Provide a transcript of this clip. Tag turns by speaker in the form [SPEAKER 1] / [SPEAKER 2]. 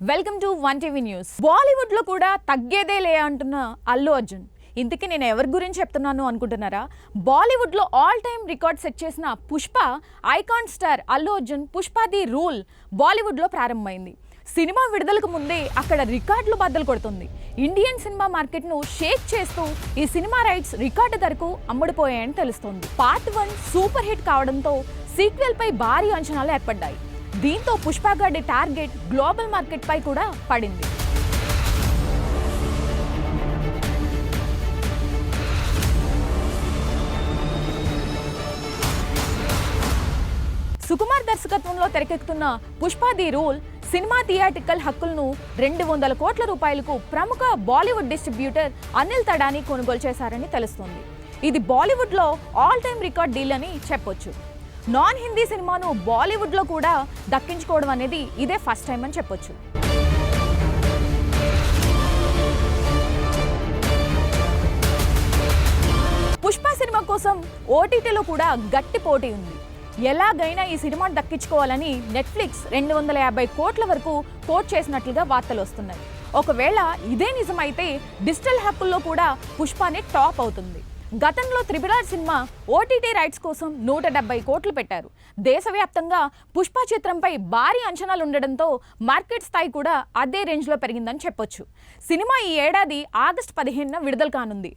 [SPEAKER 1] Welcome to one TV news బాలీవుడ్లో కూడా తగ్గేదే లే అంటున్న అల్లు అర్జున్. ఇంతకీ నేను ఎవరి గురించి చెప్తున్నాను అనుకుంటున్నారా? బాలీవుడ్లో ఆల్ టైమ్ రికార్డ్ సెట్ చేసిన Pushpa icon star Allu Arjun Pushpa the rule బాలీవుడ్లో ప్రారంభమైంది. సినిమా విడుదలకు ముందే అక్కడ రికార్డులు బద్దలు కొడుతుంది. ఇండియన్ సినిమా మార్కెట్ను షేక్ చేస్తూ ఈ సినిమా రైట్స్ రికార్డు ధరకు అమ్ముడుపోయాయని తెలుస్తోంది. పార్ట్ వన్ సూపర్ హిట్ కావడంతో సీక్వెల్ పై భారీ అంచనాలు ఏర్పడ్డాయి. దీంతో పుష్పగడ్డి టార్గెట్ గ్లోబల్ మార్కెట్ పై కూడా పడింది. సుకుమార్ దర్శకత్వంలో తెరకెక్కుతున్న పుష్ప ది రూల్ సినిమా థియేటికల్ హక్కులను రెండు వందల కోట్ల రూపాయలకు ప్రముఖ బాలీవుడ్ డిస్ట్రిబ్యూటర్ అనిల్ తడాని కొనుగోలు చేశారని తెలుస్తోంది. ఇది బాలీవుడ్లో ఆల్ టైమ్ రికార్డ్ డీల్ అని చెప్పొచ్చు. నాన్ హిందీ సినిమాను బాలీవుడ్లో కూడా దక్కించుకోవడం అనేది ఇదే ఫస్ట్ టైం అని చెప్పొచ్చు. పుష్ప సినిమా కోసం ఓటీటీలో కూడా గట్టి పోటీ ఉంది. ఎలాగైనా ఈ సినిమాను దక్కించుకోవాలని నెట్ఫ్లిక్స్ రెండు వందల యాభై కోట్ల వరకు కోట్ చేసినట్లుగా వార్తలు వస్తున్నాయి. ఒకవేళ ఇదే నిజమైతే డిజిటల్ హక్కుల్లో కూడా పుష్పనే టాప్ అవుతుంది. గతంలో త్రిబులార్ సినిమా ఓటీటీ రైట్స్ కోసం నూట డెబ్బై కోట్లు పెట్టారు. దేశవ్యాప్తంగా పుష్ప చిత్రంపై భారీ అంచనాలు ఉండడంతో మార్కెట్ స్థాయి కూడా అదే రేంజ్లో పెరిగిందని చెప్పొచ్చు. సినిమా ఈ ఏడాది ఆగస్టు పదిహేనున విడుదల కానుంది.